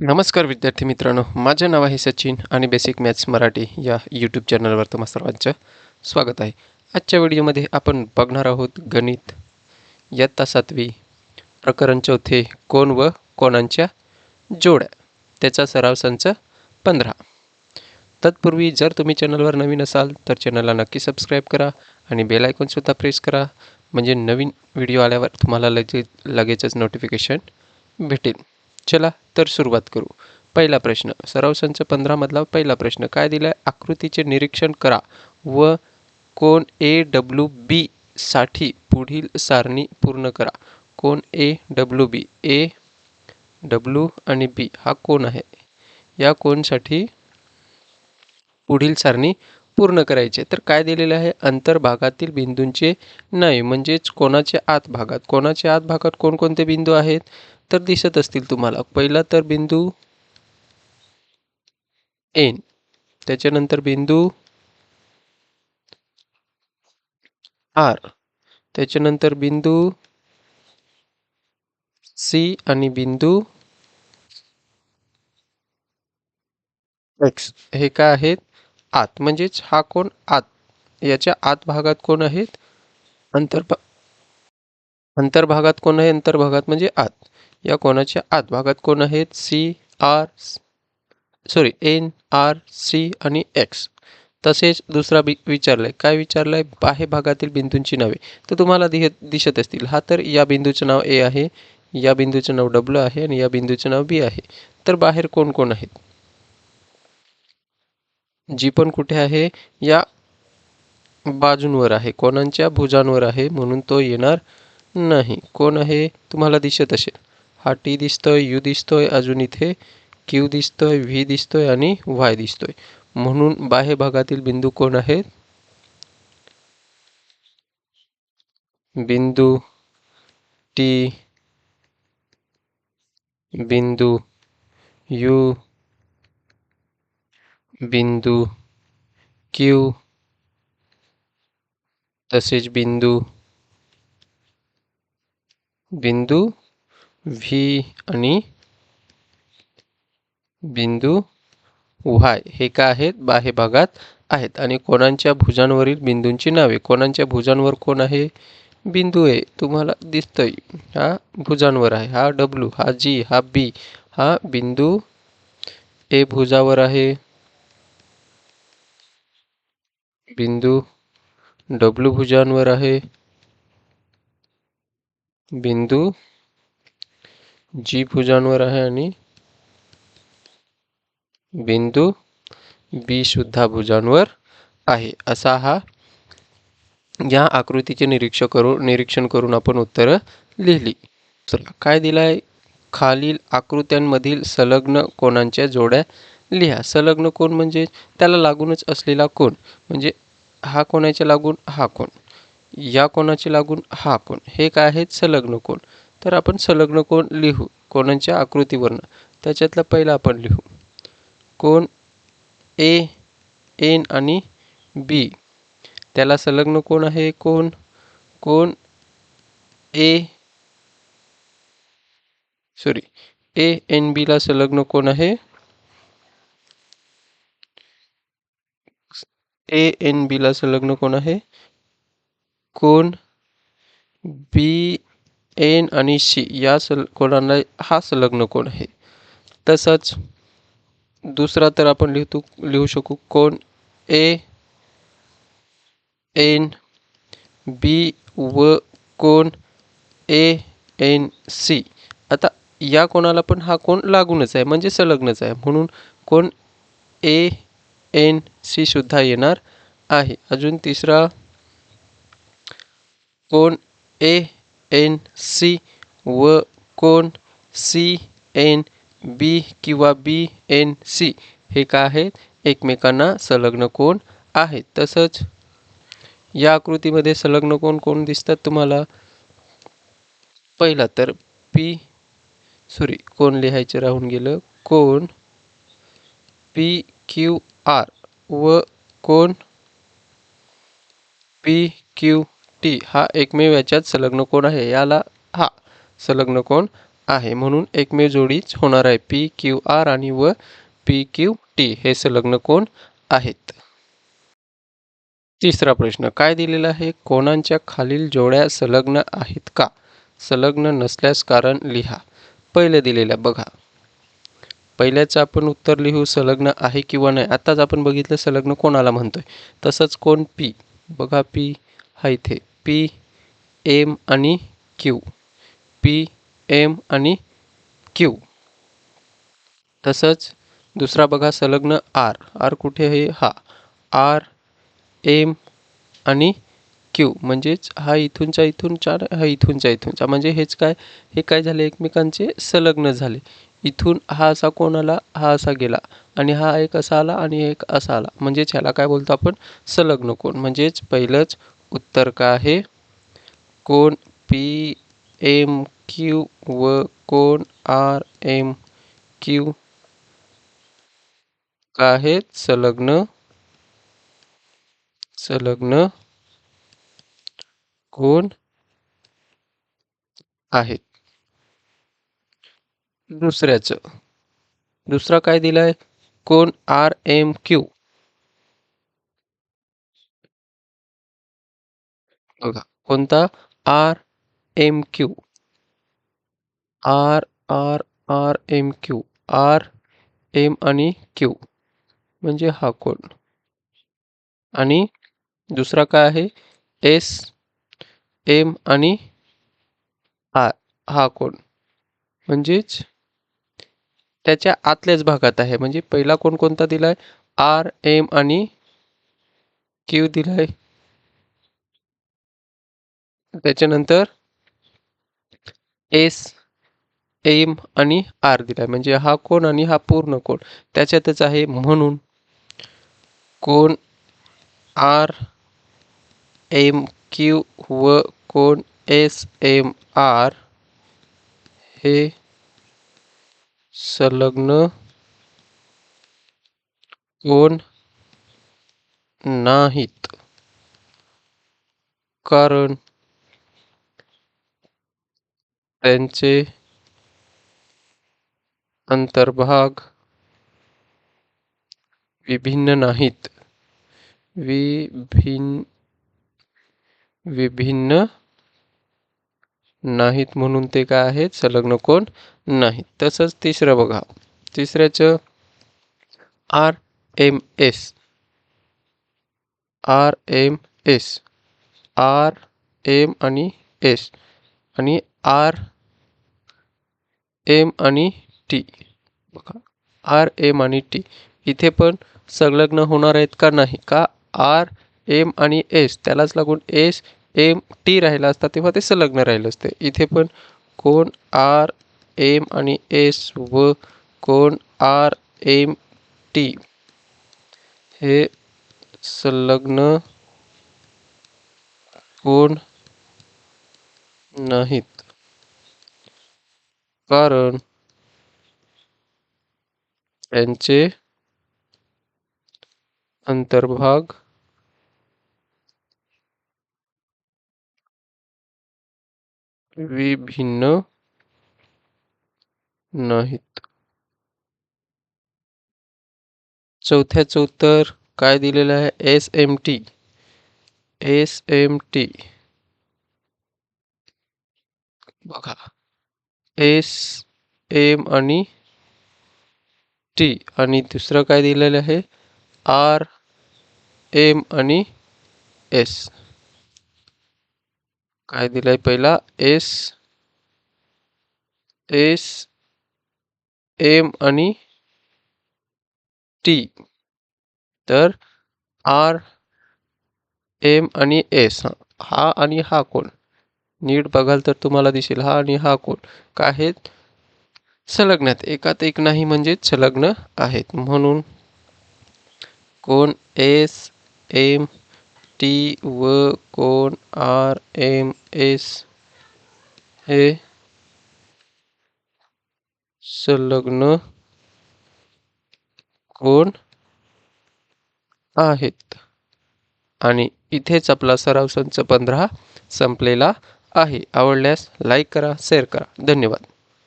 नमस्कार विद्यार्थी मित्रांनो माझं नाव आहे सचिन आणि बेसिक मॅथ्स मराठी या यूट्यूब चॅनलवर तुम्हा सर्वांचं स्वागत आहे. आजच्या व्हिडिओमध्ये आपण बघणार आहोत गणित इयत्ता सातवी प्रकरण चौथे कोण व कोणांच्या जोड्या त्याचा सराव संच पंधरा. तत्पूर्वी जर तुम्ही चॅनलवर नवीन असाल तर चॅनलला नक्की सबस्क्राईब करा आणि बेल आयकॉनसुद्धा प्रेस करा म्हणजे नवीन व्हिडिओ आल्यावर तुम्हाला लगेच लगेचच नोटिफिकेशन भेटेल. चला तर सुरुवात करू. पहिला प्रश्न. सराव संच पंधरामधला पहिला प्रश्न. काय दिला आहे आकृतीचे निरीक्षण करा. व कोण ए डब्ल्यू बी साठी पुढील सारणी पूर्ण करा. कोण A W B? A W आणि बी. हा कोण आहे? या कोणसाठी पुढील सारणी पूर्ण करायचे तर काय दिलेलं आहे? अंतर्भागातील बिंदूंचे नाही म्हणजेच कोणाच्या आत भागात? कोणाच्या आत भागात कोणकोणते बिंदू आहेत? तर दिसत असतील तुम्हाला. पहिला तर बिंदू एन. त्याच्यानंतर बिंदू आर. त्याच्यानंतर बिंदू सी आणि बिंदू एक्स. हे काय आहेत? आत. म्हणजेच हा कोण? आत. याच्या आत भागात कोण आहेत? अंतर्भा अंतर्भागात कोण आहे? अंतर्भागात म्हणजे आत. या कोणाच्या आत भागात कोण आहेत? C R sorry N R C आणि एक्स तसेच दुसरा बी विचारलाय. काय विचारलंय? बाह्य भागातील बिंदूंची नावे. तर तुम्हाला दिह दिसत असतील. हा तर या बिंदूचं नाव ए आहे या बिंदूचं नाव डब्ल्यू आहे आणि या बिंदूचं नाव बी आहे. तर बाहेर कोण कोण आहेत? जी पण कुठे आहे? या बाजूंवर आहे. कोणांच्या भुजांवर आहे म्हणून तो येणार नाही. कोण आहे? तुम्हाला दिसत असेल. हा टी दिसतोय यू दिसतोय अजून इथे क्यू दिसतोय व्ही दिसतोय आणि वाय दिसतोय म्हणून बाह्य भागातील बिंदू कोण आहेत बिंदू टी बिंदू यू बिंदू क्यू तसेच बिंदू बिंदू व्ही आणि बिंदू उहाय हे काय आहेत? बाह्य भागात आहेत. आणि कोणांच्या भुजांवरील बिंदूंची नावे? कोणांच्या भुजांवर कोण आहे? बिंदू आहे तुम्हाला दिसतंय. हा भुजांवर आहे. हा डब्ल्यू हा जी हा बी हा बिंदू ए भुजावर आहे. बिंदू डब्ल्यू भुजांवर आहे. बिंदू जी भुजांवर आहे आणि बिंदू बी सुद्धा भुजांवर आहे. असा हा या आकृतीचे निरीक्षण करून निरीक्षण करून आपण उत्तरं लिहिली. चला काय दिलं आहे खालील आकृत्यांमधील संलग्न कोणांच्या जोड्या लिहा. संलग्न कोण म्हणजे त्याला लागूनच असलेला कोण म्हणजे हा कोणाच्या लागून हा कोण या कोणाचे लागून हा कोण हे काय आहेत? संलग्न कोण तर आपण संलग्न कोण लिहू? कोणांच्या आकृतीवरनं? त्याच्यातला पहिला आपण लिहू. कोण? ए एन आणि बी. त्याला संलग्न कोण आहे? कोण? कोण? ए सॉरी ए एन बीला संलग्न कोण आहे? ए एन बीला संलग्न कोण आहे? कोण? बी एन आणि सी या सल कोणाला हा संलग्न कोण आहे? तसंच दुसरा तर आपण लिहितो लिहू शकू कोण? ए एन बी व कोण? A N C. आता या कोणाला पण हा कोण लागूनच आहे म्हणजे संलग्नच आहे. म्हणून कोण ए एन सी सुद्धा येणार आहे. अजून तिसरा कोण? ए एन सी व कोण सी एन बी किंवा बी एन सी हे काय आहेत? एकमेकांना संलग्न कोण आहेत? तसंच या आकृतीमध्ये संलग्न कोण कोण दिसतात तुम्हाला? पहिला तर पी सॉरी कोण लिहायचं राहून गेलं? कोण? पी क्यू आर व कोण? पी क्यू टी हा एकमेव याच्यात संलग्न कोण आहे. याला हा संलग्न कोण आहे. म्हणून एकमेव जोडीच होणार आहे. पी क्यू आर आणि व पी क्यू टी हे संलग्न कोण आहेत. तिसरा प्रश्न. काय दिलेला आहे? कोणांच्या खालील जोड्या संलग्न आहेत का? संलग्न नसल्यास कारण लिहा. पहिलं दिलेलं बघा. पहिल्याचं आपण उत्तर लिहू संलग्न आहे किंवा नाही. आत्ताच आपण बघितलं संलग्न कोणाला म्हणतोय. तसंच कोण पी? बघा पी. हा इथे. पी एम आणि क्यू. पी एम आणि क्यू. तसंच दुसरा बघा संलग्न आर. आर कुठे आहे? हा. आर एम आणि क्यू. म्हणजेच हा इथूनच्या इथून चार हा इथूनच्या इथूनचा म्हणजे हेच काय? हे काय झाले? एकमेकांचे संलग्न झाले. इथून हा असा कोण आला? हा असा गेला. आणि हा एक असा आला आणि एक असा आला. म्हणजेच ह्याला काय बोलतो आपण? संलग्न कोण. म्हणजेच पहिलंच उत्तर का आहे? कोण पी एम क्यू व कोण आर एम क्यू? का आहेत संलग्न? संलग्न? कोण आहेत दुसऱ्याचं. दुसरा काय दिलाय? कोण आर एम क्यू? बघा. कोणता? R M Q. R R R M Q. R M आणि क्यू. म्हणजे हा कोण आणि दुसरा काय आहे? एस एम आणि आर. हा कोण म्हणजेच त्याच्या आतल्याच भागात आहे. म्हणजे पहिला कोण कोणता दिलाय? आर एम आणि क्यू दिलाय. त्याच्यानंतर एस एम आणि आर दिलाय. म्हणजे हा कोण आणि हा पूर्ण कोण? त्याच्यातच आहे म्हणून कोण आर एम क्यू व कोण एस एम आर हे संलग्न कोण नाहीत. कारण त्यांचे अंतर्भाग विभिन्न नाहीत. विभिन्न विभिन्न नाहीत म्हणून ते काय आहेत? संलग्न कोण नाहीत. तसंच तिसरं बघा. तिसऱ्याचं R M S. R M S. R M आणि एस. आणि आर एम आणि टी. बघा आर एम आणि टी. इथे पण संलग्न होणार आहेत का नाही? का आर एम आणि एस त्यालाच लागून एस एम टी राहिला असता तेव्हा ते संलग्न राहिलं असते. इथे पण कोण आर एम आणि एस व कोण आर एम टी. हे संलग्न कोण नाहीत. कारण त्यांचे अंतर्भाग विभिन्न नाहीत. चौथ्याचं उत्तर काय दिलेलं आहे? S M T S M T बघा. एस एम आणि टी. आणि दुसरं काय दिलेलं आहे? आर एम आणि एस. काय दिलं आहे पहिला? एस एस एम आणि टी. तर आर एम आणि एस. हा आणि हा कोण? नीट बघाल तर तुम्हाला दिसेल हा आणि हा कोण? का आहेत? संलग्नात. एकात एक नाही म्हणजेच संलग्न आहेत. म्हणून कोण एस एम टी व कोण आर एम एस हे संलग्न कोण आहेत? आणि इथेच आपला सराव संच पंधरा संपलेला आहे. आवडल्यास लाईक करा शेअर करा. धन्यवाद.